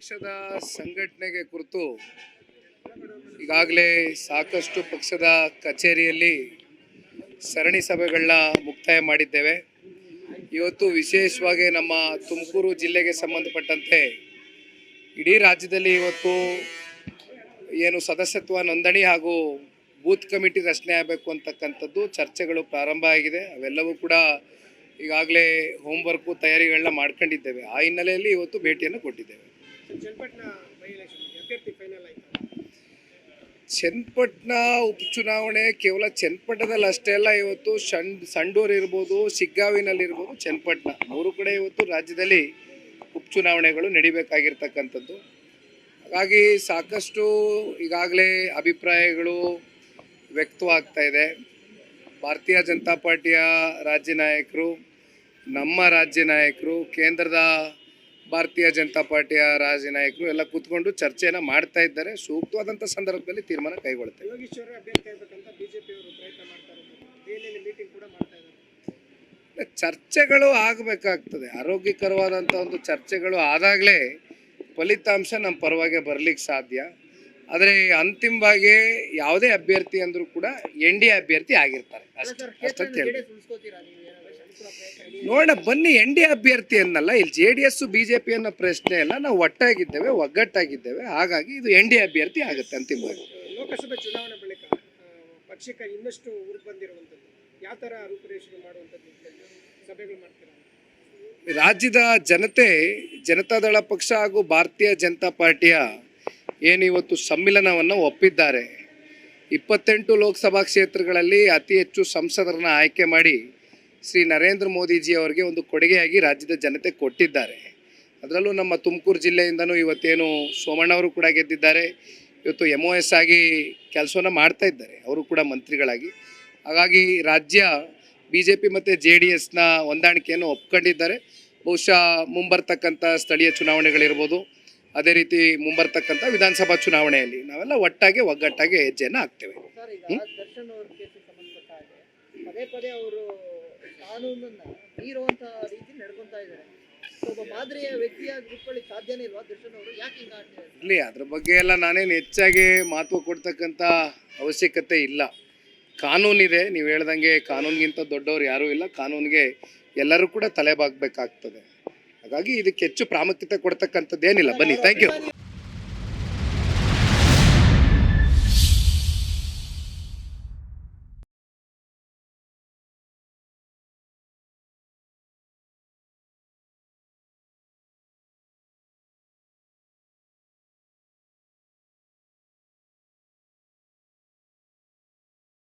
ಪಕ್ಷದ ಸಂಘಟನೆಗೆ ಕುರಿತು ಈಗಾಗಲೇ ಸಾಕಷ್ಟು ಪಕ್ಷದ ಕಚೇರಿಯಲ್ಲಿ ಸರಣಿ ಸಭೆಗಳನ್ನ ಮುಕ್ತಾಯ ಮಾಡಿದ್ದೇವೆ. ಇವತ್ತು ವಿಶೇಷವಾಗಿ ನಮ್ಮ ತುಮಕೂರು ಜಿಲ್ಲೆಗೆ ಸಂಬಂಧಪಟ್ಟಂತೆ ಇಡೀ ರಾಜ್ಯದಲ್ಲಿ ಇವತ್ತು ಏನು ಸದಸ್ಯತ್ವ ನೋಂದಣಿ ಹಾಗೂ ಬೂತ್ ಕಮಿಟಿ ರಚನೆ ಆಗಬೇಕು ಅಂತಕ್ಕಂಥದ್ದು ಚರ್ಚೆಗಳು ಪ್ರಾರಂಭ ಆಗಿದೆ. ಅವೆಲ್ಲವೂ ಕೂಡ ಈಗಾಗಲೇ ಹೋಮ್ವರ್ಕು ತಯಾರಿಗಳನ್ನ ಮಾಡ್ಕೊಂಡಿದ್ದೇವೆ. ಆ ಹಿನ್ನೆಲೆಯಲ್ಲಿ ಇವತ್ತು ಭೇಟಿಯನ್ನು ಕೊಟ್ಟಿದ್ದೇವೆ. ಚನ್ನಪಟ್ಟಣ ಚನ್ನಪಟ್ಟಣ ಉಪಚುನಾವಣೆ ಕೇವಲ ಚನ್ನಪಟ್ಟಣದಲ್ಲಿ ಅಷ್ಟೇ ಅಲ್ಲ, ಇವತ್ತು ಸಣ್ ಸಂಡೂರು ಇರ್ಬೋದು ಸಿಗ್ಗಾವಿನಲ್ಲಿರ್ಬೋದು ಚನ್ನಪಟ್ಟಣ ಮೂರು ಕಡೆ ಇವತ್ತು ರಾಜ್ಯದಲ್ಲಿ ಉಪಚುನಾವಣೆಗಳು ನಡಿಬೇಕಾಗಿರ್ತಕ್ಕಂಥದ್ದು. ಹಾಗಾಗಿ ಸಾಕಷ್ಟು ಈಗಾಗಲೇ ಅಭಿಪ್ರಾಯಗಳು ವ್ಯಕ್ತವಾಗ್ತಾ ಇದೆ. ಭಾರತೀಯ ಜನತಾ ಪಾರ್ಟಿಯ ರಾಜ್ಯ ನಾಯಕರು, ನಮ್ಮ ರಾಜ್ಯ ನಾಯಕರು, ಕೇಂದ್ರದ ಭಾರತೀಯ ಜನತಾ ಪಾರ್ಟಿಯ ರಾಜ್ಯ ನಾಯಕರು ಎಲ್ಲ ಕೂತ್ಕೊಂಡು ಚರ್ಚೆಯನ್ನು ಮಾಡ್ತಾ ಇದ್ದಾರೆ. ಸೂಕ್ತವಾದಂಥ ಸಂದರ್ಭದಲ್ಲಿ ತೀರ್ಮಾನ ಮಾಡ್ತಾ ಚರ್ಚೆಗಳು ಆಗಬೇಕಾಗ್ತದೆ. ಆರೋಗ್ಯಕರವಾದಂಥ ಒಂದು ಚರ್ಚೆಗಳು ಆದಾಗಲೇ ಫಲಿತಾಂಶ ನಮ್ಮ ಪರವಾಗಿ ಬರ್ಲಿಕ್ಕೆ ಸಾಧ್ಯ. ಆದರೆ ಅಂತಿಮವಾಗಿ ಯಾವುದೇ ಅಭ್ಯರ್ಥಿ ಅಂದರೂ ಕೂಡ ಎನ್ ಡಿ ಅಭ್ಯರ್ಥಿ ಆಗಿರ್ತಾರೆ. ಅಷ್ಟೇ ಅಷ್ಟಂತ ನೋಡೋಣ ಬನ್ನಿ ಎನ್ ಡಿ ಅಭ್ಯರ್ಥಿ ಅನ್ನಲ್ಲ ಇಲ್ಲಿ J D S B J P ಅನ್ನೋ ಪ್ರಶ್ನೆ ಅಲ್ಲ ನಾವು ಒಟ್ಟಾಗಿದ್ದೇವೆ ಒಗ್ಗಟ್ಟಾಗಿದ್ದೇವೆ. ಹಾಗಾಗಿ ಇದು ಎನ್ ಡಿ ಅಭ್ಯರ್ಥಿ ಆಗುತ್ತೆ ಅಂತಿಮವಾಗಿ ಲೋಕಸಭೆ ಚುನಾವಣೆ ಬಳಿಕ ಪಕ್ಷಕ್ಕೆ ಇನ್ನಷ್ಟು ಬಂದಿರುವಂಥದ್ದು ಯಾವ ಥರ ರೂಪುರೇಷಣೆ ಮಾಡುವಂಥದ್ದು ಸಭೆಗಳು ಮಾಡ್ತೀರಾ? ರಾಜ್ಯದ ಜನತೆ ಜನತಾದಳ ಪಕ್ಷ ಹಾಗೂ ಭಾರತೀಯ ಜನತಾ ಪಾರ್ಟಿಯ ಏನು ಇವತ್ತು ಸಮ್ಮಿಲನವನ್ನು ಒಪ್ಪಿದ್ದಾರೆ. ಇಪ್ಪತ್ತೆಂಟು ಲೋಕಸಭಾ ಕ್ಷೇತ್ರಗಳಲ್ಲಿ ಅತಿ ಹೆಚ್ಚು ಸಂಸದರನ್ನ ಆಯ್ಕೆ ಮಾಡಿ ಶ್ರೀ ನರೇಂದ್ರ ಮೋದಿಜಿ ಅವರಿಗೆ ಒಂದು ಕೊಡುಗೆಯಾಗಿ ರಾಜ್ಯದ ಜನತೆ ಕೊಟ್ಟಿದ್ದಾರೆ. ಅದರಲ್ಲೂ ನಮ್ಮ ತುಮಕೂರು ಜಿಲ್ಲೆಯಿಂದನೂ ಇವತ್ತೇನು ಸೋಮಣ್ಣ ಅವರು ಕೂಡ ಗೆದ್ದಿದ್ದಾರೆ. ಇವತ್ತು ಎಂ ಒ ಎಸ್ ಆಗಿ ಕೆಲಸವನ್ನು ಮಾಡ್ತಾ ಇದ್ದಾರೆ. ಅವರು ಕೂಡ ಮಂತ್ರಿಗಳಾಗಿ. ಹಾಗಾಗಿ ರಾಜ್ಯ ಬಿ ಜೆ ಪಿ ಮತ್ತು ಜೆ ಡಿ ಎಸ್ನ ಹೊಂದಾಣಿಕೆಯನ್ನು ಒಪ್ಕೊಂಡಿದ್ದಾರೆ. ಬಹುಶಃ ಮುಂಬರ್ತಕ್ಕಂಥ ಸ್ಥಳೀಯ ಚುನಾವಣೆಗಳಿರ್ಬೋದು. ಅದೇ ರೀತಿ ಮುಂಬರ್ತಕ್ಕಂಥ ವಿಧಾನಸಭಾ ಚುನಾವಣೆಯಲ್ಲಿ ನಾವೆಲ್ಲ ಒಟ್ಟಾಗಿ ಒಗ್ಗಟ್ಟಾಗಿ ಹೆಜ್ಜೆಯನ್ನು ಹಾಕ್ತೇವೆ. ಕಾನೂನನ್ನ ಮೀರುವಂತ ರೀತಿ ನಡ್ಕೊಂತಾ ಇದ್ದಾರೆ. ಒಬ್ಬ ಇರಲಿ, ಅದ್ರ ಬಗ್ಗೆ ಎಲ್ಲ ನಾನೇನು ಹೆಚ್ಚಾಗಿ ಮಹತ್ವ ಕೊಡ್ತಕ್ಕಂಥ ಅವಶ್ಯಕತೆ ಇಲ್ಲ. ಕಾನೂನಿದೆ, ನೀವು ಹೇಳ್ದಂಗೆ ಕಾನೂನಿಗಿಂತ ದೊಡ್ಡವ್ರು ಯಾರೂ ಇಲ್ಲ. ಕಾನೂನಿಗೆ ಎಲ್ಲರೂ ಕೂಡ ತಲೆಬಾಗಬೇಕಾಗ್ತದೆ ಹಾಗಾಗಿ ಇದಕ್ಕೆ ಹೆಚ್ಚು ಪ್ರಾಮುಖ್ಯತೆ ಕೊಡ್ತಕ್ಕಂಥದ್ದೇನಿಲ್ಲ. ಬನ್ನಿ ಥ್ಯಾಂಕ್ ಯು